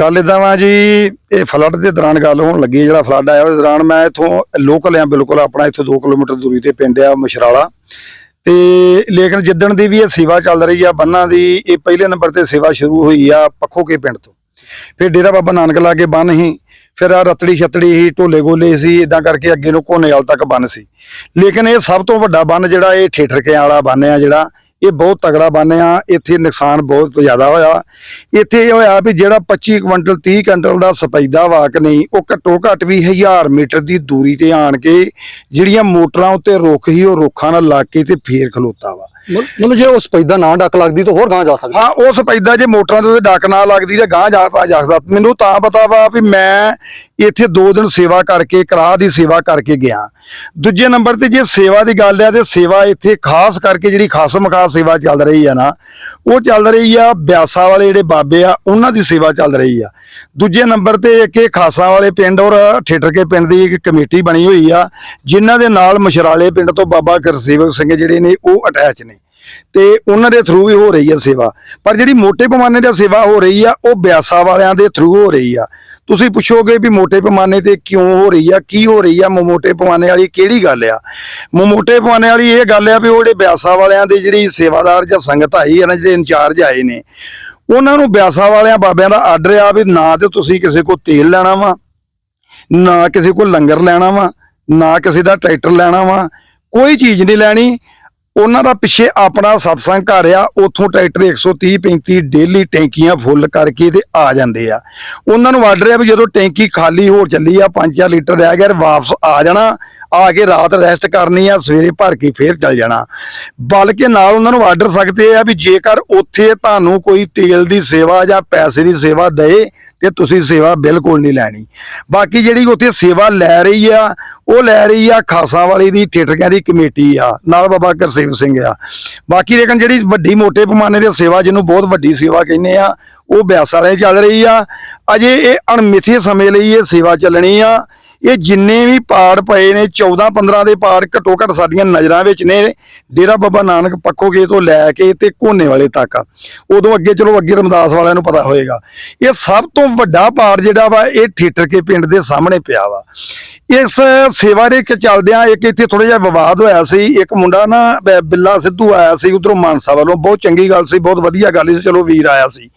ਗੱਲ ਇਦਾਂ ਵਾ ਜੀ, ਇਹ ਫਲੱਡ ਦੇ ਦੌਰਾਨ ਗੱਲ ਹੋਣ ਲੱਗੀ ਜਿਹੜਾ ਫਲੱਡ ਆਇਆ ਉਹਦੇ ਦੌਰਾਨ ਮੈਂ ਇਥੋਂ ਲੋਕਲ ਆ ਬਿਲਕੁਲ, ਆਪਣਾ ਇੱਥੋਂ 2 ਕਿਲੋਮੀਟਰ ਦੂਰੀ ਤੇ ਪਿੰਡ ਆ ਮਸ਼ਰਾਲਾ ਤੇ ਲੇਕਿਨ ਜਿੱਦਣ ਦੀ ਵੀ ਇਹ ਸੇਵਾ ਚੱਲ ਰਹੀ ਆ, ਬੰਨਾਂ ਦੀ, ਇਹ ਪਹਿਲੇ ਨੰਬਰ ਤੇ ਸੇਵਾ ਸ਼ੁਰੂ ਹੋਈ ਆ ਪੱਖੋ ਕੇ ਪਿੰਡ ਤੋਂ। ਫਿਰ ਡੇਰਾ ਬਾਬਾ ਨਾਨਕ ਲਾਗੇ ਬੰਨ ਹੀ ਫਿਰ ਆ ਰਤੜੀ ਛਤੜੀ ਹੀ ਢੋਲੇ ਗੋਲੇ ਸੀ ਇਦਾਂ ਕਰਕੇ ਅੱਗੇ ਨੂੰ ਕੋਨੇਵਾਲ ਤੱਕ ਬੰਨ ਸੀ। ਲੇਕਿਨ ਇਹ ਸਭ ਤੋਂ ਵੱਡਾ ਬੰਨ ਜਿਹੜਾ, ਇਹ ਠੇਠਰਕਿਆਂ ਵਾਲਾ ਬੰਨ ਆ ਜਿਹੜਾ ਇਹ ਬਹੁਤ ਤਗੜਾ ਬੰਨ ਇੱਥੇ ਨੁਕਸਾਨ ਬਹੁਤ ਜ਼ਿਆਦਾ ਹੋਇਆ। ਇੱਥੇ ਇਹ ਹੋਇਆ ਵੀ ਜਿਹੜਾ 25 ਕੁਇੰਟਲ 30 ਕੁਇੰਟਲ ਦਾ ਸਪੈਦਾ ਵਾਕ ਨਹੀਂ, ਉਹ ਘੱਟੋ ਘੱਟ ਵੀ 1000 ਮੀਟਰ ਦੀ ਦੂਰੀ ਤੇ ਆਣ ਕੇ ਜਿਹੜੀਆਂ ਮੋਟਰਾਂ ਉੱਤੇ ਰੁੱਖ ਹੀ ਉਹ ਰੁੱਖਾਂ ਨਾਲ ਲੱਗ ਕੇ ਤੇ ਫੇਰ ਖਲੋਤਾ ਵਾ। ਮਤਲਬ ਜੇ ਉਸ ਪੈਦਾ ਨਾ ਡੱਕ ਲੱਗਦੀ ਤਾਂ ਹੋਰ ਗਾਂ ਜਾ ਸਕਦਾ। ਹਾਂ ਉਸ ਸਪੈਦਾ ਜੇ ਮੋਟਰਾਂ ਦੇ ਡੱਕ ਨਾ ਲੱਗਦੀ ਤੇ ਗਾਂ ਜਾ ਜਾ ਸਕਦਾ। ਮੈਨੂੰ ਤਾਂ ਪਤਾ ਵਾ ਵੀ ਮੈਂ ਇੱਥੇ 2 ਦਿਨ ਸੇਵਾ ਕਰਕੇ, ਕਰਾਹ ਦੀ ਸੇਵਾ ਕਰਕੇ ਗਿਆ। ਦੂਜੇ ਨੰਬਰ ਤੇ ਜੇ ਸੇਵਾ ਦੀ ਗੱਲ ਆ ਤੇ ਸੇਵਾ ਇੱਥੇ ਖਾਸ ਕਰਕੇ ਜਿਹੜੀ ਖਾਸ ਮਖਾਸ ਸੇਵਾ ਚੱਲ ਰਹੀ ਆ ਨਾ, ਉਹ ਚੱਲ ਰਹੀ ਆ ਬਿਆਸਾ ਵਾਲੇ ਜਿਹੜੇ ਬਾਬੇ ਆ, ਉਹਨਾਂ ਦੀ ਸੇਵਾ ਚੱਲ ਰਹੀ ਆ। ਦੂਜੇ ਨੰਬਰ ਤੇ ਇੱਕ ਇਹ ਖਾਸਾ ਵਾਲੇ ਪਿੰਡ ਔਰ ਠੇਠਰ ਕੇ ਪਿੰਡ ਦੀ ਇੱਕ ਕਮੇਟੀ ਬਣੀ ਹੋਈ ਆ, ਜਿਨ੍ਹਾਂ ਦੇ ਨਾਲ ਮਸ਼ਰਾਲੇ ਪਿੰਡ ਤੋਂ ਬਾਬਾ ਗੁਰਸੇਵਕ ਸਿੰਘ ਜਿਹੜੇ ਨੇ ਉਹ ਅਟੈਚ ਨੇ। ਤੇ ਉਹਨਾਂ ਦੇ ਥਰੂ ਵੀ ਹੋ ਰਹੀ ਹੈ ਸੇਵਾ। ਪਰ ਜਿਹੜੀ ਮੋਟੇ ਪੈਮਾਨੇ ਦੀ ਸੇਵਾ ਹੋ ਰਹੀ ਆ, ਉਹ ਬਿਆਸਾ ਵਾਲਿਆਂ ਦੇ ਥਰੂ ਹੋ ਰਹੀ ਆ। ਤੁਸੀਂ ਪੁੱਛੋਗੇ ਵੀ ਮੋਟੇ ਪੈਮਾਨੇ ਤੇ ਕਿਉਂ ਹੋ ਰਹੀ ਆ, ਕੀ ਹੋ ਰਹੀ ਆ ਮੋਟੇ ਪੈਮਾਨੇ ਵਾਲੀ ਕਿਹੜੀ ਗੱਲ ਆ? ਮੋਟੇ ਪੈਮਾਨੇ ਵਾਲੀ ਇਹ ਗੱਲ ਆ ਵੀ ਉਹ ਜਿਹੜੇ ਬਿਆਸਾ ਵਾਲਿਆਂ ਦੇ ਜਿਹੜੀ ਸੇਵਾਦਾਰ ਜਾਂ ਸੰਗਤ ਆਈ ਆ ਨਾ, ਜਿਹੜੇ ਇੰਚਾਰਜ ਆਏ ਨੇ, ਉਹਨਾਂ ਨੂੰ ਬਿਆਸਾ ਵਾਲਿਆਂ ਬਾਬਿਆਂ ਦਾ ਆਰਡਰ ਆ ਵੀ ਨਾ ਤੇ ਤੁਸੀਂ ਕਿਸੇ ਕੋ ਤੇਲ ਲੈਣਾ ਵਾ, ਨਾ ਕਿਸੇ ਕੋ ਲੰਗਰ ਲੈਣਾ ਵਾ, ਨਾ ਕਿਸੇ ਦਾ ਟਰੈਕਟਰ ਲੈਣਾ ਵਾ, ਕੋਈ ਚੀਜ਼ ਨਹੀਂ ਲੈਣੀ। ਉਹਨਾਂ ਦਾ ਪਿੱਛੇ ਆਪਣਾ ਸਤਸੰਗ ਘਰ ਆ, ਉੱਥੋਂ ਟਰੈਕਟਰ 130 35 ਡੇਲੀ ਟੈਂਕੀਆਂ ਫੁੱਲ ਕਰਕੇ ਤੇ ਆ ਜਾਂਦੇ ਆ। ਉਹਨਾਂ ਨੂੰ ਆਰਡਰ ਆ ਵੀ ਜਦੋਂ ਟੈਂਕੀ ਖਾਲੀ ਹੋ ਚੱਲੀ ਆ 5-4 ਲੀਟਰ ਰਹਿ ਗਿਆ ਵਾਪਸ ਆ ਜਾਣਾ। ਆ ਕੇ ਰਾਤ ਰੈਸਟ ਕਰਨੀ ਆ, ਸਵੇਰੇ ਭਰ ਕੇ ਫੇਰ ਚੱਲ ਜਾਣਾ। ਬਲਕਿ ਨਾਲ ਉਹਨਾਂ ਨੂੰ ਆਰਡਰ ਸਕਦੇ ਆ ਵੀ ਜੇਕਰ ਉੱਥੇ ਤੁਹਾਨੂੰ ਕੋਈ ਤੇਲ ਦੀ ਸੇਵਾ ਜਾਂ ਪੈਸੇ ਦੀ ਸੇਵਾ ਦਏ, ਤੇ ਤੁਸੀਂ ਸੇਵਾ ਬਿਲਕੁਲ ਨਹੀਂ ਲੈਣੀ। ਬਾਕੀ ਜਿਹੜੀ ਉੱਥੇ ਸੇਵਾ ਲੈ ਰਹੀ ਆ, ਉਹ ਲੈ ਰਹੀ ਆ ਖਾਸਾਂ ਵਾਲੀ ਦੀ ਠੇਠਕਿਆਂ ਦੀ ਕਮੇਟੀ ਆ, ਨਾਲ ਬਾਬਾ ਗੁਰਸੇਵ ਸਿੰਘ ਆ। ਬਾਕੀ ਲੇਕਿਨ ਜਿਹੜੀ ਵੱਡੀ ਮੋਟੇ ਪੈਮਾਨੇ ਦੀ ਸੇਵਾ, ਜਿਹਨੂੰ ਬਹੁਤ ਵੱਡੀ ਸੇਵਾ ਕਹਿੰਦੇ ਆ, ਉਹ ਬਿਆਸ ਵਾਲੇ ਚੱਲ ਰਹੀ ਆ। ਅਜੇ ਇਹ ਅਣਮਿੱਥੇ ਸਮੇਂ ਲਈ ਇਹ ਸੇਵਾ ਚੱਲਣੀ ਆ। ਇਹ ਜਿੰਨੇ ਵੀ ਪਾੜ ਪਏ ਨੇ 14 15 ਦੇ ਪਾੜ ਘੱਟੋ ਘੱਟ ਸਾਡੀਆਂ ਨਜ਼ਰਾਂ ਵਿੱਚ ਨੇ, ਡੇਰਾ ਬਾਬਾ ਨਾਨਕ ਪੱਖੋਗੇ ਤੋਂ ਲੈ ਕੇ ਤੇ ਕੋਨੇ ਵਾਲੇ ਤੱਕ ਉਦੋਂ ਅੱਗੇ ਚਲੋ ਅੱਗੇ ਰਮਦਾਸ ਵਾਲਿਆਂ ਨੂੰ ਪਤਾ ਹੋਏਗਾ। ਇਹ ਸਭ ਤੋਂ ਵੱਡਾ ਪਾੜ ਜਿਹੜਾ ਵਾ, ਇਹ ਠੇਠਰ ਕੇ ਪਿੰਡ ਦੇ ਸਾਹਮਣੇ ਪਿਆ ਵਾ। ਇਸ ਸੇਵਾ ਦੇ ਇੱਕ ਚੱਲਦਿਆਂ ਇੱਕ ਇੱਥੇ ਥੋੜਾ ਜਿਹਾ ਵਿਵਾਦ ਹੋਇਆ ਸੀ। ਇੱਕ ਮੁੰਡਾ ਨਾ, ਬ- ਬਿੱਲਾ ਸਿੱਧੂ ਆਇਆ ਸੀ ਉਧਰੋਂ ਮਾਨਸਾ ਵੱਲੋਂ। ਬਹੁਤ ਚੰਗੀ ਗੱਲ ਸੀ, ਬਹੁਤ ਵਧੀਆ ਗੱਲ ਸੀ। ਚਲੋ ਵੀਰ ਆਇਆ ਸੀ।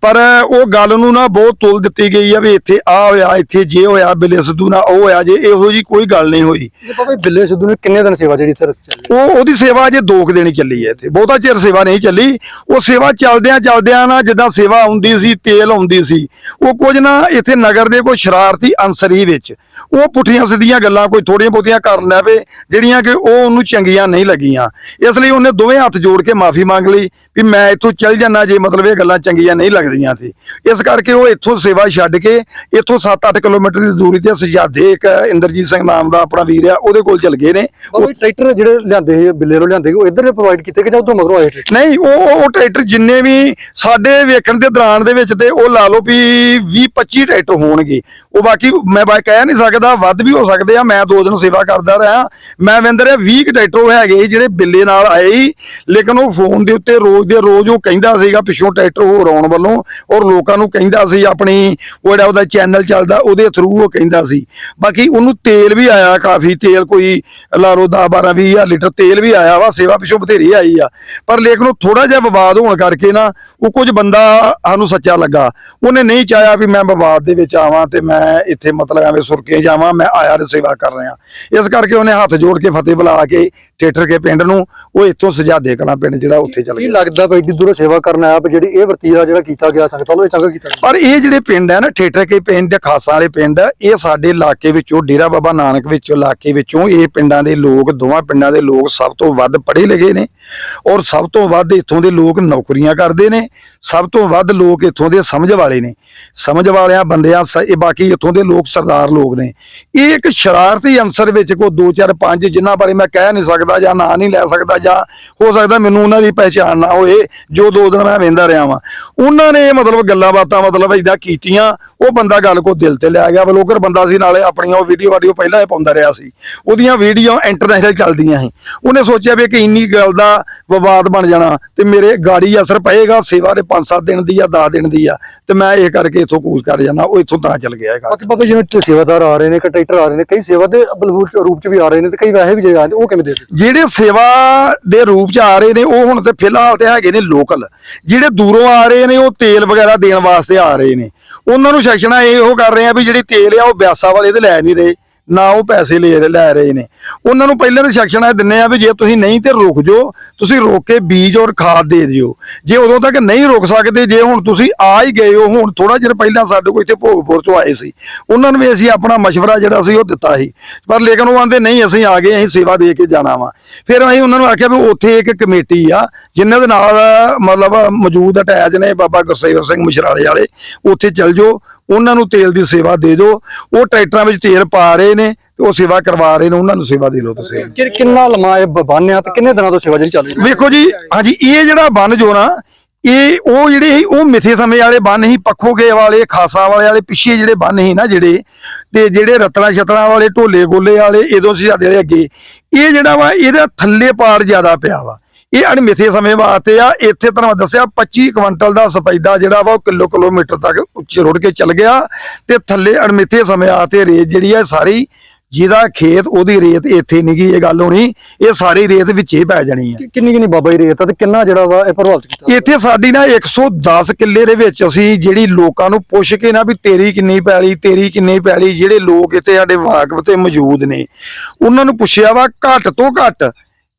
ਪਰ ਉਹ ਗੱਲ ਨੂੰ ਨਾ ਬਹੁਤ ਤੁਲ ਦਿੱਤੀ ਗਈ ਆ ਵੀ ਇੱਥੇ ਆ ਹੋਇਆ, ਇੱਥੇ ਜੇ ਹੋਇਆ, ਬਿੱਲੇ ਸਿੱਧੂ ਨਾਲ ਉਹ ਹੋਇਆ ਜੇ ਇਹੋ ਜੀ ਕੋਈ ਗੱਲ ਨਹੀਂ ਹੋਈ। ਬਾਬਾ ਬਿੱਲੇ ਸਿੱਧੂ ਨੇ ਕਿੰਨੇ ਦਿਨ ਸੇਵਾ ਜਿਹੜੀ ਇੱਥੇ ਚੱਲੀ? ਉਹ ਉਹਦੀ ਸੇਵਾ ਅਜੇ ਦੋ ਕੁ ਦਿਨ ਹੀ ਚੱਲੀ ਹੈ ਇੱਥੇ। ਬਹੁਤਾ ਚਿਰ ਸੇਵਾ ਨਹੀਂ ਚੱਲੀ। ਉਹ ਸੇਵਾ ਚੱਲਦਿਆਂ ਚੱਲਦਿਆਂ ਨਾ ਜਿੱਦਾਂ ਸੇਵਾ ਆਉਂਦੀ ਸੀ ਤੇਲ ਆਉਂਦੀ ਸੀ ਉਹ ਕੁਝ ਨਾ ਇੱਥੇ ਨਗਰ ਦੇ ਕੋਈ ਸ਼ਰਾਰਤੀ ਅੰਸਰ ਹੀ ਵਿੱਚ ਉਹ ਪੁੱਠੀਆਂ ਸਿੱਧੀਆਂ ਗੱਲਾਂ ਕੋਈ ਥੋੜੀਆਂ ਬਹੁਤੀਆਂ ਕਰਨ ਲੱਗ ਪਏ ਜਿਹੜੀਆਂ ਕਿ ਉਹ ਉਹਨੂੰ ਚੰਗੀਆਂ ਨਹੀਂ ਲੱਗੀਆਂ। ਇਸ ਲਈ ਉਹਨੇ ਦੋਵੇਂ ਹੱਥ ਜੋੜ ਕੇ ਮਾਫੀ ਮੰਗ ਲਈ ਵੀ ਮੈਂ ਇੱਥੋਂ ਚੱਲ ਜਾਣਾ ਜੇ ਮਤਲਬ ਇਹ ਗੱਲਾਂ ਚੰਗੀਆਂ ਨਹੀਂ ਲੱਗਦੀਆਂ ਸੀ। ਇਸ ਕਰਕੇ ਉਹ ਇੱਥੋਂ ਸੇਵਾ ਛੱਡ ਕੇ ਇੱਥੋਂ 7-8 ਕਿਲੋਮੀਟਰ ਦੀ ਦੂਰੀ ਤੇ ਸਜਾਦੇ ਇੱਕ ਇੰਦਰਜੀਤ ਸਿੰਘ ਨਾਮ ਦਾ ਆਪਣਾ ਵੀਰ ਆ ਉਹਦੇ ਕੋਲ ਚਲ ਗਏ ਨੇ। ਜੀ ਟਰੈਕਟਰ ਜਿਹੜੇ ਲਿਆਂਦੇ ਸੀ ਬਿੱਲੇ ਨੂੰ ਲਿਆਂਦੇ ਉਹ ਇੱਧਰ ਪ੍ਰੋਵਾਈਡ ਕੀਤੇ ਕਿ ਜਾਂ ਉਧਰੋਂ ਮਗਰੋਂ ਆਏ ਨਹੀਂ ਉਹ ਉਹ- ਉਹ ਟਰੈਕਟਰ ਜਿੰਨੇ ਵੀ ਸਾਡੇ ਵੇਖਣ ਦੇ ਦੌਰਾਨ ਦੇ ਵਿੱਚ ਤੇ ਉਹ ਲਾ ਲਓ ਵੀ 20 25 ਟਰੈਕਟਰ ਹੋਣਗੇ। ਉਹ ਬਾਕੀ ਮੈਂ ਬਾ ਕਹਿ ਨਹੀਂ ਸਕਦਾ, ਵੱਧ ਵੀ ਹੋ ਸਕਦੇ ਆ, ਮੈਂ ਦੋ ਦਿਨ ਸੇਵਾ ਕਰਦਾ ਰਿਹਾ। ਮੈਂ ਵਿੰਦਰ 20 ਕੁ ਟਰੈਕਟਰ ਉਹ ਹੈਗੇ ਜਿਹੜੇ ਬਿੱਲੇ ਨਾਲ ਆਏ ਲੇਕਿਨ ਉਹ ਫੋਨ ਦੇ ਉੱਤੇ ਰੋਜ਼ ਦੇ ਰੋਜ਼ ਉਹ ਕਹਿੰਦਾ ਸੀਗਾ, ਪਿੱਛੋਂ ਟਰੈਕਟਰ ਹੋਰ ਆਉਣ ਵੱਲੋਂ, ਔਰ ਲੋਕਾਂ ਨੂੰ ਕਹਿੰਦਾ ਸੀ, ਆਪਣੀ ਉਹ ਜਿਹੜਾ ਉਹਦਾ ਚੈਨਲ ਚੱਲਦਾ, ਉਹਦੇ ਥਰੂ ਉਹ ਕਹਿੰਦਾ ਸੀ। ਬਾਕੀ ਉਹਨੂੰ ਤੇਲ ਵੀ ਆਇਆ ਕਾਫੀ, ਤੇਲ ਕੋਈ ਲਾ ਲਓ 10 12 20 ਹਜ਼ਾਰ ਲੀਟਰ ਤੇਲ ਵੀ ਆਇਆ ਵਾ, ਸੇਵਾ ਪਿੱਛੋਂ ਬਥੇਰੀ ਆਈ ਆ। ਪਰ ਲੇਕਿਨ ਉਹ ਥੋੜਾ ਜਿਹਾ ਵਿਵਾਦ ਹੋਣ ਕਰਕੇ ਨਾ, ਉਹ ਕੁਝ ਬੰਦਾ ਸਾਨੂੰ ਸੱਚਾ ਲੱਗਾ। ਉਹਨੇ ਨਹੀਂ ਚਾਹਿਆ ਵੀ ਮੈਂ ਵਿਵਾਦ ਦੇ ਵਿੱਚ ਆਵਾਂ ਤੇ ਮੈਂ ਇੱਥੇ ਮਤਲਬ ਐਵੇਂ ਸੁਰਕੇ ਜਾਵਾਂ ਮੈਂ ਆਇਆ ਤੇ ਸੇਵਾ ਕਰ ਰਿਹਾ। ਇਸ ਕਰਕੇ ਉਹਨੇ ਹੱਥ ਜੋੜ ਕੇ ਫਤਿਹ ਬੁਲਾ ਕੇ ਠੇਠਰ ਕੇ ਪਿੰਡ ਨੂੰ ਉਹ ਇੱਥੋਂ ਸਜਾਦੇ ਕਲਾਂ ਪਿੰਡ ਜਿਹੜਾ ਉੱਥੇ ਚਲ ਕੀ ਗਿਆ। ਲੱਗਦਾ ਬਈ ਏਡੀ ਦੂਰੋਂ ਸੇਵਾ ਕਰਨ ਆਇਆ ਪਰ ਜਿਹੜੀ ਇਹ ਵਰਤੀਰਾ ਜਿਹੜਾ ਕੀਤਾ ਗਿਆ ਸੰਗਤਾਂ ਨੂੰ ਇਹ ਚੰਗਾ ਕੀਤਾ ਪਰ ਇਹ ਜਿਹੜੇ ਪਿੰਡ ਹੈ ਨਾ ਠੇਠਰ ਕੇ ਪਿੰਡ ਖਾਸਾਂ ਵਾਲੇ ਪਿੰਡ ਇਹ ਸਾਡੇ ਇਲਾਕੇ ਵਿੱਚੋਂ ਡੇਰਾ ਬਾਬਾ ਨਾਨਕ ਵਿੱਚੋਂ ਇਲਾਕੇ ਵਿੱਚੋਂ ਇਹ ਪਿੰਡਾਂ ਦੇ ਲੋਕ ਦੋਵਾਂ ਪਿੰਡਾਂ ਦੇ ਲੋਕ ਸਭ ਤੋਂ ਵੱਧ ਪੜ੍ਹੇ ਲਿਖੇ ਨੇ। ਔਰ ਸਭ ਤੋਂ ਵੱਧ ਇੱਥੋਂ ਦੇ ਲੋਕ ਨੌਕਰੀਆਂ ਕਰਦੇ ਨੇ। ਸਭ ਤੋਂ ਵੱਧ ਲੋਕ ਇੱਥੋਂ ਦੇ ਸਮਝ ਵਾਲੇ ਨੇ। ਸਮਝ ਵਾਲਿਆਂ ਬੰਦਿਆਂ ਇਹ ਬਾਕੀ ਇੱਥੋਂ ਦੇ ਲੋਕ ਸਰਦਾਰ ਲੋਕ ਨੇ। ਨੇ। ਇਹ ਇੱਕ ਸ਼ਰਾਰਤੀ ਅੰਸਰ ਵਿੱਚ ਕੋ 2 4 5 ਜਿਨ੍ਹਾਂ ਬਾਰੇ ਮੈਂ ਕਹਿ ਨਹੀਂ ਸਕਦਾ ਜਾਂ ਨਾਂ ਨਹੀਂ ਲੈ ਸਕਦਾ ਜਾਂ ਹੋ ਸਕਦਾ ਮੈਨੂੰ ਉਹਨਾਂ ਦੀ ਪਹਿਚਾਣ ਨਾ ਹੋਏ, ਜੋ ਦੋ ਦਿਨ ਮੈਂ ਵੇਂਦਾ ਰਿਹਾ ਵਾਂ। ਉਹਨਾਂ ਨੇ ਮਤਲਬ ਗੱਲਾਂ ਬਾਤਾਂ ਮਤਲਬ ਇਦਾਂ ਕੀਤੀਆਂ, ਉਹ ਬੰਦਾ ਗੱਲ ਕੋ ਦਿਲ ਤੇ ਲੈ ਗਿਆ। ਬਲੋਕਰ ਬੰਦਾ ਸੀ, ਨਾਲੇ ਆਪਣੀਆਂ ਉਹ ਵੀਡੀਓ ਵਾਡੀਓ ਪਹਿਲਾਂ ਹੀ ਪਾਉਂਦਾ ਰਿਹਾ ਸੀ। ਉਹਦੀਆਂ ਵੀਡੀਓ ਇੰਟਰਨੈਸ਼ਨਲ ਚੱਲਦੀਆਂ ਸੀ। ਉਹਨੇ ਸੋਚਿਆ ਵੀ ਕਿ ਇੰਨੀ ਗੱਲ ਦਾ ਵਿਵਾਦ ਬਣ ਜਾਣਾ ਤੇ ਮੇਰੇ ਗਾੜੀ ਅਸਰ ਪਏਗਾ, ਸੇਵਾ ਦੇ 5-7 ਦਿਨ ਦੀ ਆ 10 ਦਿਨ ਦੀ ਆ, ਤੇ ਮੈਂ ਇਹ ਕਰਕੇ ਇੱਥੋਂ ਕੂਚ ਕਰ ਜਾਣਾ ਉਹ ਇੱਥੋਂ ਤਾਂ ਚੱਲ ਗਿਆ ਹੈਗਾ ਬਾਕੀ ਬਾਬਾ ਜਿਵੇਂ ਸੇਵਾਦਾਰ ਆ ਰਹੇ ਨੇ ਕੰਟਰੈਕਟਰ ਆ ਰਹੇ ਨੇ, ਕਈ ਸੇਵਾ ਦੇ ਬਲਬੂਰ ਰੂਪ ਚ ਵੀ ਆ ਰਹੇ ਨੇ ਤੇ ਕਈ ਵੈਸੇ ਵੀ ਜੇ ਉਹ ਕਿਵੇਂ ਦੇ ਦਿੱਤੇ ਜਿਹੜੇ ਸੇਵਾ ਦੇ ਰੂਪ ਚ ਆ ਰਹੇ ਨੇ, ਉਹ ਹੁਣ ਤੇ ਫਿਲਹਾਲ ਤੇ ਹੈਗੇ ਨੇ ਲੋਕਲ। ਜਿਹੜੇ ਦੂਰੋਂ ਆ ਰਹੇ ਨੇ, ਉਹ ਤੇਲ ਵਗੈਰਾ ਦੇਣ ਵਾਸਤੇ ਆ ਰਹੇ ਨੇ। ਉਹਨਾਂ ਨੂੰ ਸੈਕਸ਼ਨਾਂ ਇਹੋ ਕਰ ਰਹੇ ਆ ਵੀ ਜਿਹੜੀ ਤੇਲ ਆ, ਉਹ ਬਿਆਸਾ ਵਾਲੇ ਤੇ ਲੈ ਨਹੀਂ ਰਹੇ। ਨਾ ਉਹ ਪੈਸੇ ਲੈ ਲੈ ਰਹੇ ਨੇ। ਉਹਨਾਂ ਨੂੰ ਪਹਿਲਾਂ ਰਿਸੈਕਸ਼ਨ ਆ ਦਿੰਨੇ ਆ ਵੀ ਜੇ ਤੁਸੀਂ ਨਹੀਂ ਤੇ ਰੁਕ ਜਾਓ, ਤੁਸੀਂ ਰੋਕ ਕੇ ਬੀਜ ਔਰ ਖਾਦ ਦੇ ਦਿਓ। ਜੇ ਉਦੋਂ ਤੱਕ ਨਹੀਂ ਰੁਕ ਸਕਦੇ, ਜੇ ਹੁਣ ਤੁਸੀਂ ਆ ਹੀ ਗਏ ਹੋ, ਹੁਣ ਥੋੜਾ ਜਿਹਾ ਪਹਿਲਾਂ ਸਾਡੇ ਕੋਲ ਇੱਥੇ ਭੋਗਪੁਰ ਤੋਂ ਆਏ ਸੀ। ਉਹਨਾਂ ਨੂੰ ਵੀ ਅਸੀਂ ਆਪਣਾ ਮਸ਼ਵਰਾ ਜਿਹੜਾ ਸੀ, ਉਹ ਦਿੱਤਾ ਸੀ। ਪਰ ਲੇਕਿਨ ਉਹ ਆਂਦੇ, ਨਹੀਂ, ਅਸੀਂ ਆ ਗਏ, ਅਸੀਂ ਸੇਵਾ ਦੇ ਕੇ ਜਾਣਾ ਵਾ। ਫਿਰ ਅਸੀਂ ਉਹਨਾਂ ਨੂੰ ਆਖਿਆ ਵੀ ਉੱਥੇ ਇੱਕ ਕਮੇਟੀ ਆ, ਜਿਨ੍ਹਾਂ ਦੇ ਨਾਲ, ਮਤਲਬ ਮੌਜੂਦ ਅਟੈਚ ਨੇ ਬਾਬਾ ਗੁਰਸੇਵ ਸਿੰਘ ਮਸ਼ਰਾਲੇ ਵਾਲੇ, ਉੱਥੇ ਚੱਲ ਜਾਓ। ਉਹਨਾਂ ਨੂੰ ਤੇਲ ਦੀ ਸੇਵਾ ਦੇ ਦਿਓ। ਉਹ ਟਰੈਕਟਰਾਂ ਵਿੱਚ ਤੇਲ ਪਾ ਰਹੇ ਨੇ ਤੇ ਉਹ ਸੇਵਾ ਕਰਵਾ ਰਹੇ ਨੇ ਉਹਨਾਂ ਨੂੰ ਸੇਵਾ ਦੇ ਲਓ ਤੁਸੀਂ। ਕਿ- ਕਿੰਨਾ ਲੰਮਾ ਇਹ ਬੰਨਿਆ ਤੇ ਕਿੰਨੇ ਦਿਨਾਂ ਤੋਂ ਸੇਵਾ ਜਿਹੜੀ ਚੱਲ ਰਹੀ ਹੈ? ਵੇਖੋ ਜੀ ਹਾਂਜੀ ਇਹ ਜਿਹੜਾ ਬੰਨ ਜੋ ਨਾ ਇਹ ਉਹ ਜਿਹੜੇ ਸੀ ਉਹ ਮਿੱਥੇ ਸਮੇਂ ਵਾਲੇ ਬੰਨ ਸੀ ਪੱਖੋਗੇ ਵਾਲੇ ਖਾਸਾ ਵਾਲੇ ਵਾਲੇ ਪਿੱਛੇ ਜਿਹੜੇ ਬੰਨ ਸੀ ਨਾ ਜਿਹੜੇ ਤੇ ਜਿਹੜੇ ਰਤਨਾ ਛਤਰਾ ਵਾਲੇ ਢੋਲੇ ਗੋਲੇ ਵਾਲੇ ਇਦੋਂ ਸੀ ਜਿਹੜੇ ਅੱਗੇ। ਇਹ ਜਿਹੜਾ ਵਾ ਇਹਦਾ ਥੱਲੇ ਪਾੜ ਜ਼ਿਆਦਾ ਪਿਆ ਵਾ। ਇਹ ਅਣਮਿੱਥੇ ਸਮੇਂ ਵਾਸਤੇ ਆ। ਇੱਥੇ ਤੁਹਾਨੂੰ ਦੱਸਿਆ 25 ਕੁਇੰਟਲ ਦਾ ਸਪੈਦਾ ਜਿਹੜਾ ਵਾ ਉਹ ਕਿਲੋ ਕਿਲੋਮੀਟਰ ਤੱਕ ਉੱਚੇ ਰੁੜ ਕੇ ਚੱਲ ਗਿਆ। ਤੇ ਥੱਲੇ ਅਣਮਿੱਥੇ ਸਮੇਂ ਆਤੇ ਰੇਤ ਜਿਹੜੀ ਆ ਸਾਰੀ ਜਿਹਦਾ ਖੇਤ ਉਹਦੀ ਰੇਤ ਇੱਥੇ ਨਿਗੀ ਇਹ ਗੱਲ ਹੋਣੀ। ਇਹ ਸਾਰੀ ਰੇਤ ਵਿੱਚ ਹੀ ਪੈ ਜਾਣੀ ਹੈ ਕਿੰਨੀ ਕਿੰਨੀ ਬਾਬਾ ਜੀ ਰੇਤ ਆ ਤੇ ਕਿੰਨਾ ਜਿਹੜਾ ਵਾ ਇਹ ਪ੍ਰਭਾਵਿਤ ਕੀਤਾ ਇੱਥੇ ਸਾਡੀ ਨਾ 110 ਕਿੱਲੇ ਦੇ ਵਿੱਚ ਅਸੀਂ ਜਿਹੜੀ ਲੋਕਾਂ ਨੂੰ ਪੁੱਛ ਕੇ ਨਾ ਵੀ ਤੇਰੀ ਕਿੰਨੀ ਪੈਲੀ ਤੇਰੀ ਕਿੰਨੀ ਪੈਲੀ ਜਿਹੜੇ ਲੋਕ ਇੱਥੇ ਸਾਡੇ ਵਾਕਫ ਤੇ ਮੌਜੂਦ ਨੇ ਉਹਨਾਂ ਨੂੰ ਪੁੱਛਿਆ ਵਾ ਘੱਟ ਤੋਂ ਘੱਟ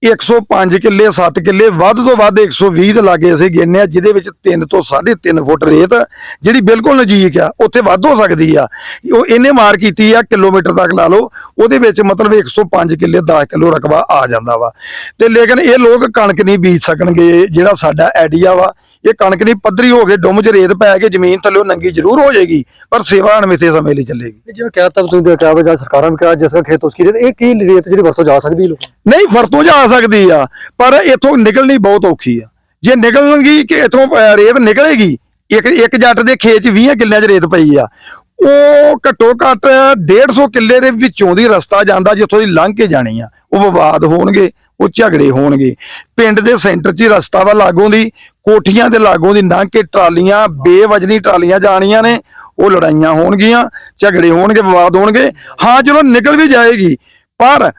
105 ਕਿੱਲੇ 7 ਕਿੱਲੇ ਵੱਧ ਤੋਂ ਵੱਧ 120 ਦੇ ਲਾਗੇ ਅਸੀਂ ਗਿਣਨੇ ਆ ਜਿਹਦੇ ਵਿੱਚ 3 ਤੋਂ 3.5 ਫੁੱਟ ਰੇਤ ਜਿਹੜੀ ਬਿਲਕੁਲ ਨਜ਼ਦੀਕ ਆ ਉੱਥੇ ਵੱਧ ਹੋ ਸਕਦੀ ਆ। ਉਹ ਇਹਨੇ ਮਾਰ ਕੀਤੀ ਆ ਕਿਲੋਮੀਟਰ ਤੱਕ ਲਾ ਲਓ ਉਹਦੇ ਵਿੱਚ ਮਤਲਬ 105 ਕਿੱਲੇ 10 ਕਿਲੋ ਰਕਬਾ ਆ ਜਾਂਦਾ ਵਾ। ਤੇ ਲੇਕਿਨ ਇਹ ਲੋਕ ਕਣਕ ਨਹੀਂ ਬੀਜ ਸਕਣਗੇ ਜਿਹੜਾ ਸਾਡਾ ਆਈਡੀਆ ਵਾ। ਇਹ ਕਣਕ ਨਹੀਂ ਪੱਧਰੀ ਹੋ ਕੇ ਡੁੰਮ 'ਚ ਰੇਤ ਪੈ ਕੇ ਜ਼ਮੀਨ ਥੱਲੇ ਨੰਗੀ ਜ਼ਰੂਰ ਹੋ ਜਾਏਗੀ ਪਰ ਸੇਵਾ ਅਣਮਿੱਥੇ ਸਮੇਂ ਲਈ ਚੱਲੇਗੀ। ਜਿਵੇਂ ਕਹਿਤਾ ਤੁਸੀਂ ਦੇ ਕਿਹਾ ਜਾਂ ਸਰਕਾਰਾਂ ਵੀ ਕਿਹਾ ਜਿਸ ਦਾ ਖੇਤ ਉਸਕੀ ਰੇਤ ਇਹ ਕੀ ਰੇਤ ਜਿਹੜੀ ਵਰਤੋਂ ਜਾ ਸਕਦੀ ਲੋਕ ਨਹੀਂ ਵਰਤੋਂ ਜਾ ਸਕਦੀ ਆ, ਪਰ ਇੱਥੋਂ ਨਿਕਲਣੀ ਬਹੁਤ ਔਖੀ ਆ। ਜੇ ਨਿਕਲਣਗੀ ਕਿ ਇਥੋਂ ਰੇਤ ਨਿਕਲੇਗੀ, ਇੱਕ ਇੱਕ ਜੱਟ ਦੇ ਖੇਤ 20 ਕਿੱਲਿਆਂ 'ਚ ਰੇਤ ਪਈ ਆ। ਉਹ ਘੱਟੋ ਘੱਟ 150 ਕਿੱਲੇ ਦੇ ਵਿੱਚੋਂ ਦੀ ਰਸਤਾ ਜਾਂਦਾ ਜਿੱਥੋਂ ਦੀ ਲੰਘ ਕੇ ਜਾਣੀ ਆ। ਉਹ ਵਿਵਾਦ ਹੋਣਗੇ, ਉਹ ਝਗੜੇ ਹੋਣਗੇ। ਪਿੰਡ ਦੇ ਸੈਂਟਰ 'ਚ ਹੀ ਰਸਤਾ ਵਾ ਲਾਗੋਂ ਦੀ, ਕੋਠੀਆਂ ਦੇ ਲਾਗੋਂ ਦੀ ਲੰਘ ਕੇ ਟਰਾਲੀਆਂ, ਬੇਵਜਨੀ ਟਰਾਲੀਆਂ ਜਾਣੀਆਂ ਨੇ, ਉਹ ਲੜਾਈਆਂ ਹੋਣਗੀਆਂ, ਝਗੜੇ ਹੋਣਗੇ, ਵਿਵਾਦ ਹੋਣਗੇ। ਹਾਂ, ਚਲੋ ਨਿਕਲ ਵੀ ਜਾਏਗੀ, ਪਰ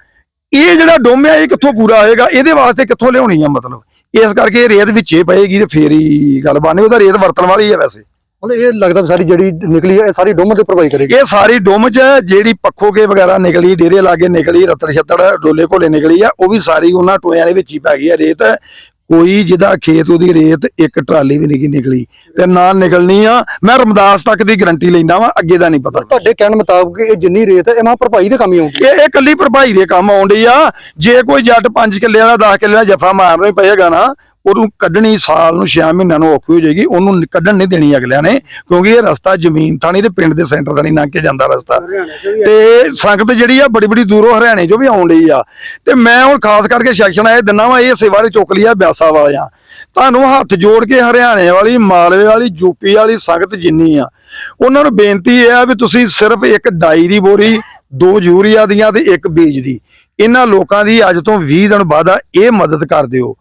ਇਹ ਜਿਹੜਾ ਡੋਮਿਆ ਇਹ ਕਿੱਥੋਂ ਪੂਰਾ ਹੋਏਗਾ? ਇਹਦੇ ਵਾਸਤੇ ਕਿੱਥੋਂ ਲਿਆਉਣੀ ਆ ਮਤਲਬ? ਇਸ ਕਰਕੇ ਇਹ ਰੇਤ ਵਿੱਚੇ ਪਏਗੀ ਤੇ ਫੇਰ ਹੀ ਗੱਲ ਬਾਨੇ ਉਹਦਾ ਰੇਤ ਵਰਤਣ ਵਾਲੀ ਹੈ ਵੈਸੇ। ਹੁਣ ਇਹ ਲੱਗਦਾ ਸਾਰੀ ਜਿਹੜੀ ਨਿਕਲੀ ਹੈ ਇਹ ਸਾਰੀ ਡੁੰਮ ਤੇ ਪ੍ਰਭਾਵਿਤ ਕਰੇਗੀ। ਇਹ ਸਾਰੀ ਡੁੰਮ ਚ ਜਿਹੜੀ ਪੱਖੋਗੇ ਵਗੈਰਾ ਨਿਕਲੀ ਡੇਰੇ ਲਾਗੇ ਨਿਕਲੀ ਰਤੜ ਛੱਤੜ ਡੋਲੇ ਘੋਲੇ ਨਿਕਲੀ ਆ ਉਹ ਵੀ ਸਾਰੀ ਉਹਨਾਂ ਟੋਇਆਂ ਦੇ ਵਿੱਚ ਹੀ ਪੈ ਗਈ ਆ ਰੇਤ। ਕੋਈ ਜਿਹਦਾ ਖੇਤ ਉਹਦੀ ਰੇਤ ਇੱਕ ਟਰਾਲੀ ਵੀ ਨਹੀਂ ਨਿਕਲੀ ਤੇ ਨਾ ਨਿਕਲਣੀ ਆ। ਮੈਂ ਰਮਦਾਸ ਤੱਕ ਦੀ ਗਰੰਟੀ ਲੈਂਦਾ ਵਾਂ ਅੱਗੇ ਦਾ ਨਹੀਂ ਪਤਾ। ਤੁਹਾਡੇ ਕਹਿਣ ਮੁਤਾਬਕ ਇਹ ਜਿੰਨੀ ਰੇਤ ਹੈ ਇਹ ਮਾਂ ਭਰਪਾਈ ਦੇ ਕੰਮ ਹੀ ਆਉਂਦੀ ਇਹ ਇਹ ਕੱਲੀ ਭਰਪਾਈ ਦੇ ਕੰਮ ਆਉਂਦੀ ਆ। ਜੇ ਕੋਈ ਜੱਟ 5 ਕਿੱਲੇ ਵਾਲਾ 10 ਕਿੱਲੇ ਦਾ ਜਫਾ ਮਾਰਨਾ ਹੀ ਪਏਗਾ ਨਾ ਉਹਨੂੰ ਕੱਢਣੀ ਸਾਲ ਨੂੰ 6 ਮਹੀਨਿਆਂ ਨੂੰ ਔਖੀ ਹੋ ਜਾਏਗੀ ਉਹਨੂੰ ਕੱਢਣ ਨਹੀਂ ਦੇਣੀ ਅਗਲਿਆਂ ਨੇ ਕਿਉਂਕਿ ਇਹ ਰਸਤਾ ਜ਼ਮੀਨ ਥਾਣੀ ਤੇ ਪਿੰਡ ਦੇ ਸੈਂਟਰ ਥਾਣੀ ਲੰਘ ਕੇ ਜਾਂਦਾ ਰਸਤਾ। ਤੇ ਸੰਗਤ ਜਿਹੜੀ ਆ ਬੜੀ ਬੜੀ ਦੂਰੋਂ ਹਰਿਆਣੇ ਚੋਂ ਵੀ ਆਉਣ ਡਈ ਆ। ਤੇ ਮੈਂ ਹੁਣ ਖਾਸ ਕਰਕੇ ਸੈਕਸ਼ਨ ਇਹ ਦਿਨਾ ਵਾ ਇਹ ਸੇਵਾ ਦੀ ਚੁੱਕ ਲਈ ਆ ਬਿਆਸਾ ਵਾਲਿਆਂ ਤੁਹਾਨੂੰ ਹੱਥ ਜੋੜ ਕੇ ਹਰਿਆਣੇ ਵਾਲੀ ਮਾਲਵੇ ਵਾਲੀ ਯੂਪੀ ਵਾਲੀ ਸੰਗਤ ਜਿੰਨੀ ਆ ਉਹਨਾਂ ਨੂੰ ਬੇਨਤੀ ਇਹ ਆ ਵੀ ਤੁਸੀਂ ਸਿਰਫ ਇੱਕ ਡਾਈ ਦੀ ਬੋਰੀ ਦੋ ਯੂਰੀਆ ਦੀਆਂ ਤੇ ਇੱਕ ਬੀਜ ਦੀ। ਇਹਨਾਂ ਲੋਕਾਂ ਦੀ ਅੱਜ ਤੋਂ 20 ਦਿਨ ਬਾਅਦ ਇਹ ਮਦਦ ਕਰ ਦਿਓ।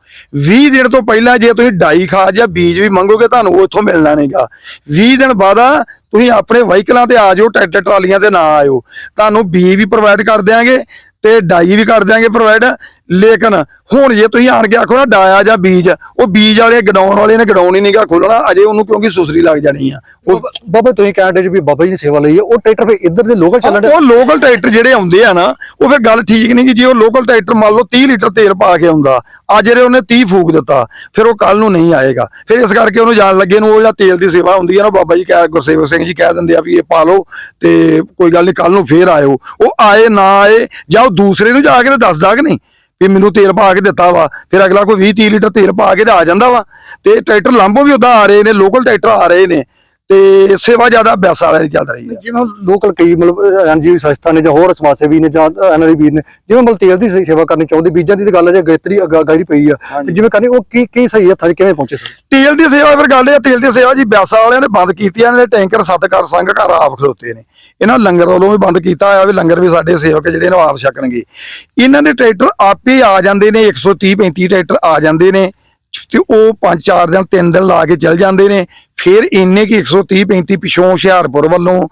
20 ਦਿਨ ਤੋਂ ਪਹਿਲਾਂ ਜੇ ਤੁਸੀਂ ਡਾਈ ਖਾਦ ਜਾਂ ਬੀਜ ਵੀ ਮੰਗੋਗੇ, ਤੁਹਾਨੂੰ ਉਹ ਇੱਥੋਂ ਮਿਲਣਾ ਨਹੀਂਗਾ। 20 ਦਿਨ ਬਾਅਦ ਤੁਸੀਂ ਆਪਣੇ ਵਹੀਕਲਾਂ ਤੇ ਆ ਜਾਓ, ਟਰੈਕਟਰ ਟਰਾਲੀਆਂ ਤੇ ਨਾ ਆਇਓ। ਤੁਹਾਨੂੰ ਬੀਜ ਵੀ ਪ੍ਰੋਵਾਈਡ ਕਰ ਦਿਆਂਗੇ ਤੇ ਡਾਈ ਵੀ ਕਰ ਦਿਆਂਗੇ ਪ੍ਰੋਵਾਈਡ ਲੇਕਿਨ ਹੁਣ ਜੇ ਤੁਸੀਂ ਆਣ ਕੇ ਆਖੋ ਨਾ ਡਾਇਆ ਜਾਂ ਬੀਜ ਉਹ ਬੀਜ ਵਾਲੇ ਗਡਾਉਣ ਵਾਲੇ ਨੇ ਗਡਾਉਣ ਹੀ ਨਹੀਂਗਾ ਖੋਲਣਾ ਅਜੇ ਉਹਨੂੰ ਕਿਉਂਕਿ ਸੁਸਰੀ ਲੱਗ ਜਾਣੀ ਆ। ਉਹ ਬਾਬਾ ਤੁਸੀਂ ਕਹਿੰਦੇ ਜੀ ਵੀ ਬਾਬਾ ਜੀ ਨੇ ਸੇਵਾ ਲਈ ਹੈ ਉਹ ਟਰੈਕਟਰ ਫੇ ਇੱਧਰ ਦੇ ਲੋਕਲ ਚੱਲਣ ਉਹ ਲੋਕਲ ਟਰੈਕਟਰ ਜਿਹੜੇ ਆਉਂਦੇ ਆ ਨਾ ਉਹ ਫਿਰ ਗੱਲ ਠੀਕ ਨਹੀਂ ਕਿ ਜੇ ਉਹ ਲੋਕਲ ਟਰੈਕਟਰ ਮੰਨ ਲਓ 30 ਲੀਟਰ ਤੇਲ ਪਾ ਕੇ ਆਉਂਦਾ ਅੱਜ ਜਿਹੜੇ ਉਹਨੇ 30 ਫੂਕ ਦਿੱਤਾ ਫਿਰ ਉਹ ਕੱਲ ਨੂੰ ਨਹੀਂ ਆਏਗਾ। ਫਿਰ ਇਸ ਕਰਕੇ ਉਹਨੂੰ ਜਾਣ ਲੱਗੇ ਨੂੰ ਉਹ ਜਿਹੜਾ ਤੇਲ ਦੀ ਸੇਵਾ ਹੁੰਦੀ ਹੈ ਨਾ ਬਾਬਾ ਜੀ ਕਹਿ ਗੁਰਸੇਵਕ ਸਿੰਘ ਜੀ ਕਹਿ ਦਿੰਦੇ ਆ ਵੀ ਇਹ ਪਾ ਲਓ ਤੇ ਕੋਈ ਗੱਲ ਨਹੀਂ ਕੱਲ ਨੂੰ ਫੇਰ ਆਇਓ। ਉਹ ਆਏ ਨਾ ਆਏ ਜਾਂ ਉਹ ਦੂਸਰੇ ਨੂੰ ਜਾ ਕੇ ਦੱਸਦਾ ਕਿ ਨਹੀਂ? ਵੀ ਮੈਨੂੰ ਤੇਲ ਪਾ ਕੇ ਦਿੱਤਾ ਵਾ, ਫਿਰ ਅਗਲਾ ਕੋਈ 20 30 ਲੀਟਰ ਤੇਲ ਪਾ ਕੇ ਤੇ ਆ ਜਾਂਦਾ ਵਾ। ਤੇ ਟਰੈਕਟਰ ਲਾਂਭੋ ਵੀ ਉਦਾਂ ਆ ਰਹੇ ਨੇ ਲੋਕਲ ਟਰੈਕਟਰ ਆ ਰਹੇ ਨੇ। ਤੇ ਸੇਵਾ ਜ਼ਿਆਦਾ ਬਿਆਸਾ ਵਾਲੇ ਦੀ ਚੱਲ ਰਹੀ ਹੈ। ਜਿਵੇਂ ਲੋਕਲ ਕਈ ਮਤਲਬ ਐਨਜੀਓ ਸੰਸਥਾ ਨੇ ਜਾਂ ਹੋਰ ਸਮਾਜ ਸੇਵੀ ਨੇ ਜਾਂ ਐਨਆਰਆਈ ਵੀਰ ਨੇ ਜਿਵੇਂ ਮਤਲਬ ਤੇਲ ਦੀ ਸੇ- ਸੇਵਾ ਕਰਨੀ ਚਾਹੁੰਦੇ ਬੀਜਾਂ ਦੀ ਤਾਂ ਗੱਲ ਹੈ ਜੇ ਗੇਤਰੀ ਗਾੜੀ ਪਈ ਆ। ਜਿਵੇਂ ਕਰਨੀ ਉਹ ਕੀ ਕੀ ਸਹੀ ਹੱਥਾਂ 'ਚ ਕਿਵੇਂ ਪਹੁੰਚੇ ਸਰ? ਤੇਲ ਦੀ ਸੇਵਾ ਫਿਰ ਗੱਲ ਆ, ਤੇਲ ਦੀ ਸੇਵਾ ਜੀ ਬਿਆਸਾ ਵਾਲਿਆਂ ਨੇ ਬੰਦ ਕੀਤੀ ਆ ਇਹਨਾਂ ਦੇ ਟੈਂਕਰ ਸੱਤ ਘਰ ਸੰਘ ਘਰ ਆਪ ਖਲੋਤੇ ਨੇ। ਇਹਨਾਂ ਲੰਗਰ ਵੱਲੋਂ ਵੀ ਬੰਦ ਕੀਤਾ ਹੋਇਆ ਵੀ ਲੰਗਰ ਵੀ ਸਾਡੇ ਸੇਵਕ ਜਿਹੜੇ ਨੇ ਆਪ ਛਕਣਗੇ। ਇਹਨਾਂ ਦੇ ਟਰੈਕਟਰ ਆਪੇ ਆ ਜਾਂਦੇ ਨੇ 130 35 ਟਰੈਕਟਰ ਆ ਜਾਂਦੇ ਨੇ। ਤੇ ਉਹ ਪੰਜ ਚਾਰ ਦਿਨ, ਤਿੰਨ ਦਿਨ ਲਾ ਕੇ ਚੱਲ ਜਾਂਦੇ ਨੇ। ਫਿਰ ਇੰਨੇ ਕੀ 130 35 ਪਿਛੋਂ ਹੁਸ਼ਿਆਰਪੁਰ ਵੱਲੋਂ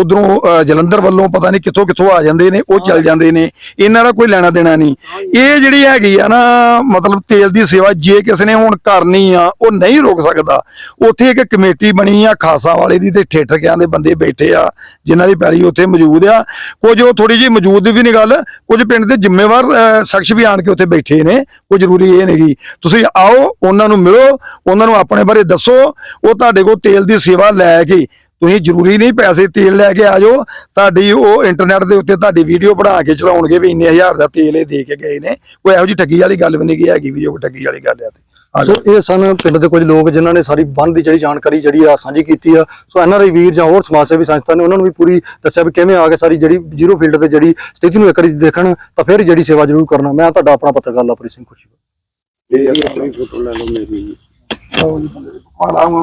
ਉਧਰੋਂ ਜਲੰਧਰ ਵੱਲੋਂ ਪਤਾ ਨਹੀਂ ਕਿੱਥੋਂ ਕਿੱਥੋਂ ਆ ਜਾਂਦੇ ਨੇ ਉਹ ਚੱਲ ਜਾਂਦੇ ਨੇ। ਇਹਨਾਂ ਦਾ ਕੋਈ ਲੈਣਾ ਦੇਣਾ ਨਹੀਂ। ਇਹ ਜਿਹੜੀ ਹੈਗੀ ਆ ਨਾ ਮਤਲਬ ਤੇਲ ਦੀ ਸੇਵਾ ਜੇ ਕਿਸੇ ਨੇ ਹੁਣ ਕਰਨੀ ਆ ਉਹ ਨਹੀਂ ਰੋਕ ਸਕਦਾ। ਉੱਥੇ ਇੱਕ ਕਮੇਟੀ ਬਣੀ ਆ ਖਾਸਾ ਵਾਲੇ ਦੀ ਤੇ ਠੇਠਕਿਆਂ ਦੇ ਬੰਦੇ ਬੈਠੇ ਆ ਜਿਨ੍ਹਾਂ ਦੀ ਪੈਲੀ ਉੱਥੇ ਮੌਜੂਦ ਆ। ਕੁਝ ਉਹ ਥੋੜੀ ਜਿਹੀ ਮੌਜੂਦ ਵੀ ਨਹੀਂ ਗੱਲ ਕੁਝ ਪਿੰਡ ਦੇ ਜ਼ਿੰਮੇਵਾਰ ਸ਼ਖਸ ਵੀ ਆਣ ਕੇ ਉੱਥੇ ਬੈਠੇ ਨੇ ਕੋਈ ਜ਼ਰੂਰੀ ਇਹ ਨਹੀਂ ਤੁਸੀਂ ਆਓ ਉਹਨਾਂ ਨੂੰ ਮਿਲੋ ਉਹਨਾਂ ਨੂੰ ਆਪਣੇ ਬਾਰੇ ਦੱਸੋ ਉਹ ਤੁਹਾਡੇ ਕੋਲ ਤੇਲ ਦੀ ਸੇਵਾ ਲੈ ਕੇ ਤੁਸੀਂ ਜ਼ਰੂਰੀ ਨਹੀਂ ਪੈਸੇ ਤੇਲ ਲੈ ਕੇ ਆ ਜਾਓ। ਤੁਹਾਡੀ ਉਹ ਇੰਟਰਨੈਟ ਦੇ ਉੱਤੇ ਤੁਹਾਡੀ ਵੀਡੀਓ ਬਣਾ ਕੇ ਚਲਾਉਣਗੇ ਵੀ ਇੰਨੇ ਹਜ਼ਾਰ ਦਾ ਤੇਲ ਇਹ ਦੇ ਕੇ ਗਏ ਨੇ। ਕੋਈ ਇਹੋ ਜਿਹੀ ਠੱਗੀ ਵਾਲੀ ਗੱਲ ਵੀ ਨਹੀਂ ਗੀ ਹੈਗੀ ਵੀ ਜੋ ਠੱਗੀ ਵਾਲੀ ਗੱਲ ਆ ਤੇ। ਸੋ। ਇਹ ਸਨ ਪਿੰਡ ਦੇ ਕੁਝ ਲੋਕ ਜਿਨ੍ਹਾਂ ਨੇ ਸਾਰੀ ਬੰਦ ਦੀ ਜਿਹੜੀ ਜਾਣਕਾਰੀ ਜਿਹੜੀ ਆ ਸਾਂਝੀ ਕੀਤੀ ਆ। ਸੋ ਐਨਆਰਆਈ ਵੀਰ ਜਾਂ ਹੋਰ ਸਮਾਜ ਸੇਵੀ ਸੰਸਥਾ ਨੇ ਉਹਨਾਂ ਨੂੰ ਵੀ ਪੂਰੀ ਦੱਸਿਆ ਵੀ ਕਿਵੇਂ ਆ ਕੇ ਸਾਰੀ ਜਿਹੜੀ ਜ਼ੀਰੋ ਫੀਲਡ ਤੇ ਜਿਹੜੀ ਸਥਿਤੀ ਨੂੰ ਇੱਕ ਵਾਰੀ ਦੇਖਣ ਤਾਂ ਫਿਰ ਜਿਹੜੀ ਸੇਵਾ ਜ਼ਰੂਰ ਕਰਨਾ। ਮੈਂ ਤੁਹਾਡਾ ਆਪਣਾ ਪੱਤਰਕਾਰ ਲਵਪ੍ਰੀਤ ਸਿੰਘ ਖੁਸ਼ੀ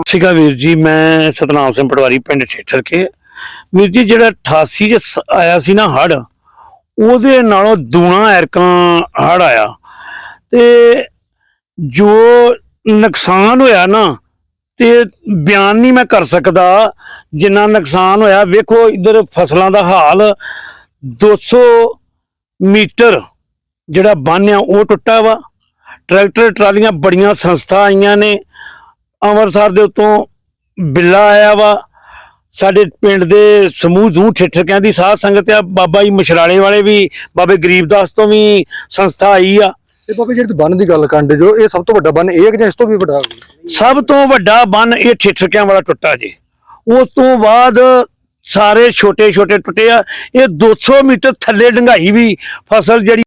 ਸਿਕਾ ਵੀਰ ਜੀ, ਮੈਂ ਸਤਨਾਮ ਸਿੰਘ ਪਟਵਾਰੀ ਪਿੰਡ ਠੇਠਰ ਕੇ। ਵੀਰ ਜੀ, ਜਿਹੜਾ 88 ਚ ਆਇਆ ਸੀ ਨਾ ਹੜ ਉਹਦੇ ਨਾਲੋਂ ਦੂਣਾ ਐਰਕਾਂ ਹੜ ਆਇਆ। ਤੇ ਜੋ ਨੁਕਸਾਨ ਹੋਇਆ ਨਾ, ਤੇ ਬਿਆਨ ਨਹੀਂ ਮੈਂ ਕਰ ਸਕਦਾ, ਜਿੰਨਾ ਨੁਕਸਾਨ ਹੋਇਆ, ਵੇਖੋ ਇਧਰ ਫਸਲਾਂ ਦਾ ਹਾਲ। 200 ਮੀਟਰ ਜਿਹੜਾ ਬੰਨ੍ਹ ਆ, ਉਹ ਟੁੱਟਾ ਵਾ। ਟਰੈਕਟਰ ਟਰਾਲੀਆਂ ਬੜੀਆਂ ਸੰਸਥਾ ਆਈਆਂ ਨੇ। ਅੰਮ੍ਰਿਤਸਰ ਦੇ ਉਤੋਂ ਬਿੱਲਾ ਆਇਆ ਵਾ। ਸਾਡੇ ਪਿੰਡ ਦੇ ਸਮੂਹ ਦੂ ਠੇਠਕਿਆਂ ਦੀ ਸਾਧ ਸੰਗਤ ਆ ਬਾਬਾ ਜੀ ਮਛਰਾਲੇ ਵਾਲੇ ਵੀ ਬਾਬੇ ਗਰੀਬਦਾਸ ਤੋਂ ਵੀ ਸੰਸਥਾ ਆਈ ਆ। ਤੇ ਬਾਬੇ ਜਿਹੜੀ ਬੰਨ ਦੀ ਗੱਲ ਕਰਦੇ ਜੋ ਇਹ ਸਭ ਤੋਂ ਵੱਡਾ ਬੰਨ ਇਹ ਹੈ ਕਿ ਜਾਂ ਇਸ ਤੋਂ ਵੀ ਵੱਡਾ? ਸਭ ਤੋਂ ਵੱਡਾ ਬੰਨ ਇਹ ਠੇਠਕਿਆਂ ਵਾਲਾ ਟੁੱਟਾ ਜੀ। ਉਸ ਤੋਂ ਬਾਅਦ ਸਾਰੇ ਛੋਟੇ ਛੋਟੇ ਟੁੱਟੇ ਆ। ਇਹ 200 ਮੀਟਰ ਥੱਲੇ ਡੰਗਾਈ ਵੀ ਫਸਲ ਜਿਹੜੀ